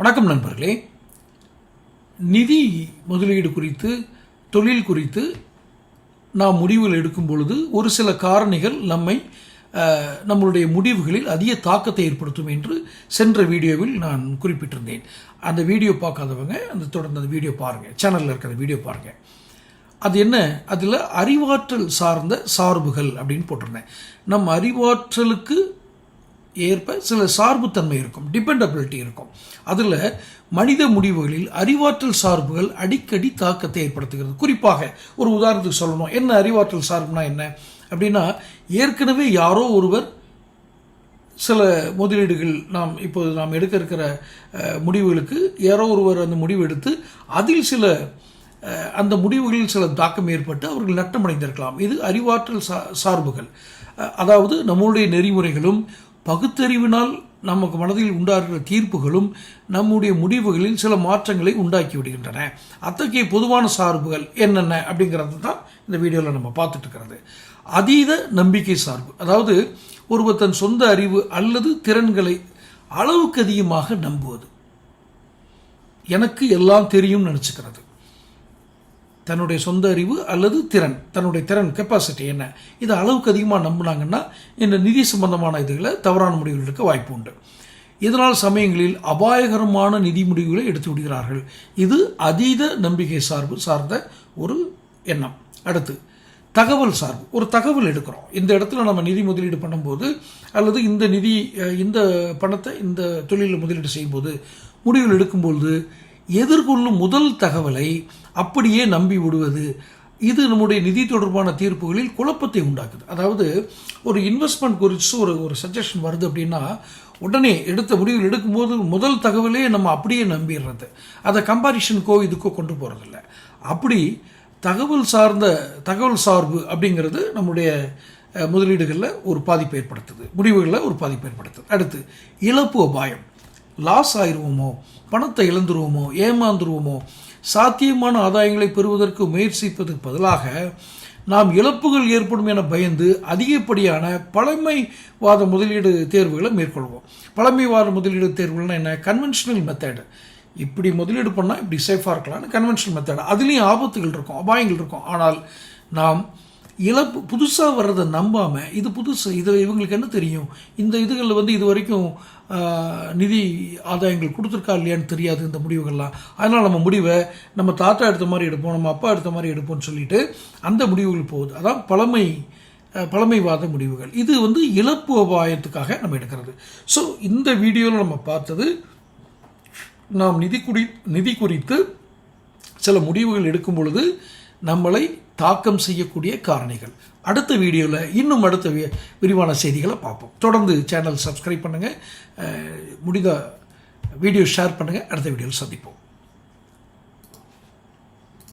வணக்கம் நண்பர்களே. நிதி முதலீடு குறித்து தொழில் குறித்து நாம் முடிவுகள் எடுக்கும் பொழுது ஒரு சில காரணிகள் நம்மை நம்மளுடைய முடிவுகளில் அதிக தாக்கத்தை ஏற்படுத்தும் என்று சென்ற வீடியோவில் நான் குறிப்பிட்டிருந்தேன். அந்த வீடியோ பார்க்காதவங்க அந்த தொடர்ந்து அந்த வீடியோ பாருங்கள் சேனலில் இருக்கிற வீடியோ பாருங்கள் அது என்ன? அதில் அறிவாற்றல் சார்ந்த சார்புகள் அப்படின்னு போட்டிருந்தேன். நம் அறிவாற்றலுக்கு ஏற்ப சில சார்புத்தன்மை இருக்கும் டிபெண்டபிலிட்டி இருக்கும். அதில் மனித முடிவுகளில் அறிவாற்றல் சார்புகள் அடிக்கடி தாக்கத்தை ஏற்படுத்துகிறது. குறிப்பாக ஒரு உதாரணத்துக்கு சொல்லணும். என்ன அறிவாற்றல் சார்புனா என்ன? அப்படின்னா ஏற்கனவே யாரோ ஒருவர் சில முதலீடுகள் நாம் இப்போது நாம் எடுக்க இருக்கிற முடிவுகளுக்கு யாரோ ஒருவர் அந்த முடிவு எடுத்து அதில் சில அந்த முடிவுகளில் சில தாக்கம் ஏற்பட்டு அவர்கள் நட்டமடைந்திருக்கலாம். இது அறிவாற்றல் சா சார்புகள். அதாவது நம்முடைய நெறிமுறைகளும் பகுத்தறிவினால் நமக்கு மனதில் உண்டாகிற தீர்ப்புகளும் நம்முடைய முடிவுகளில் சில மாற்றங்களை உண்டாக்கி விடுகின்றன. அத்தகைய பொதுவான சார்புகள் என்னென்ன அப்படிங்கிறது தான் இந்த வீடியோவில் நம்ம பார்த்துட்டு இருக்கிறது. அதீத நம்பிக்கை சார்பு. அதாவது ஒருவர் தன் சொந்த அறிவு அல்லது திறன்களை அளவுக்கு அதிகமாக நம்புவது. எனக்கு எல்லாம் தெரியும்னு நினச்சிக்கிறது. தன்னுடைய சொந்த அறிவு அல்லது திறன் தன்னுடைய திறன் கெப்பாசிட்டி என்ன? இதை அளவுக்கு அதிகமாக நம்பினாங்கன்னா இந்த நிதி சம்பந்தமான இதுகளை தவறான முடிவுகள் எடுக்க வாய்ப்பு உண்டு. இதனால் சமயங்களில் அபாயகரமான நிதி முடிவுகளை எடுத்து விடுகிறார்கள். இது அதீத நம்பிக்கை சார்பு சார்ந்த ஒரு எண்ணம். அடுத்து தகவல் சார்பு. ஒரு தகவல் எடுக்கிறோம். இந்த இடத்துல நம்ம நிதி முதலீடு பண்ணும்போது அல்லது இந்த நிதி இந்த பணத்தை இந்த தொழிலில் முதலீடு செய்யும்போது முடிவுகள் எடுக்கும்பொழுது எதிர்கொள்ளும் முதல் தகவலை அப்படியே நம்பி விடுவது. இது நம்முடைய நிதி தொடர்பான தீர்ப்புகளில் குழப்பத்தை உண்டாக்குது. அதாவது ஒரு இன்வெஸ்ட்மெண்ட் குறித்து ஒரு ஒரு சஜஷன் வருது அப்படின்னா உடனே எடுத்த முடிவில் எடுக்கும்போது முதல் தகவலே நம்ம அப்படியே நம்பிடுறது. அதை கம்பாரிஷனுக்கோ இதுக்கோ கொண்டு போகிறதில்ல அப்படி தகவல் சார்ந்த தகவல் சார்பு அப்படிங்கிறது நம்முடைய முதலீடுகளில் ஒரு பாதிப்பு ஏற்படுத்துது. முடிவுகளில் ஒரு பாதிப்பு ஏற்படுத்துது. அடுத்து இழப்பு அபாயம். லாஸ் ஆயிடுவோமோ பணத்தை இழந்துருவோமோ? ஏமாந்துருவோமோ? சாத்தியமான ஆதாயங்களை பெறுவதற்கு முயற்சிப்பதற்கு பதிலாக நாம் இழப்புகள் ஏற்படும் என பயந்து அதிகப்படியான பழமைவாத முதலீடு தேர்வுகளை மேற்கொள்வோம். பழமைவாத முதலீடு தேர்வுகள்னால் என்ன? கன்வென்ஷனல் மெத்தேடு இப்படி முதலீடு பண்ணால் இப்படி சேஃபாக இருக்கலாம்னு கன்வென்ஷனல் மெத்தட் அதுலேயும் ஆபத்துகள் இருக்கும் அபாயங்கள் இருக்கும். ஆனால் நாம் இழப்பு புதுசாக வர்றதை நம்பாமல் இது புதுசு இது இவங்களுக்கு என்ன தெரியும்? இந்த இதுகளில் வந்து இது வரைக்கும் நிதி ஆதாயங்கள் கொடுத்துருக்கா இல்லையான்னு தெரியாது இந்த முடிவுகள்லாம். அதனால் நம்ம முடிவை நம்ம தாத்தா எடுத்த மாதிரி எடுப்போம் நம்ம அப்பா எடுத்த மாதிரி எடுப்போம்னு சொல்லிட்டு அந்த முடிவுகள் போகுது. அதான் பழமை பழமைவாத முடிவுகள். இது வந்து இழப்பு அபாயத்துக்காக நம்ம எடுக்கிறது. ஸோ இந்த வீடியோவில் நம்ம பார்த்தது நாம் நிதி குறி நிதி குறித்து சில முடிவுகள் எடுக்கும் பொழுது நம்மளை தாக்கம் செய்யக்கூடிய காரணிகள். அடுத்த வீடியோவில் இன்னும் அடுத்த வி- விரிவான செய்திகளை பார்ப்போம். தொடர்ந்து சேனல் சப்ஸ்கிரைப் பண்ணுங்கள் முடிந்த வீடியோ ஷேர் பண்ணுங்கள் அடுத்த வீடியோவில் சந்திப்போம்.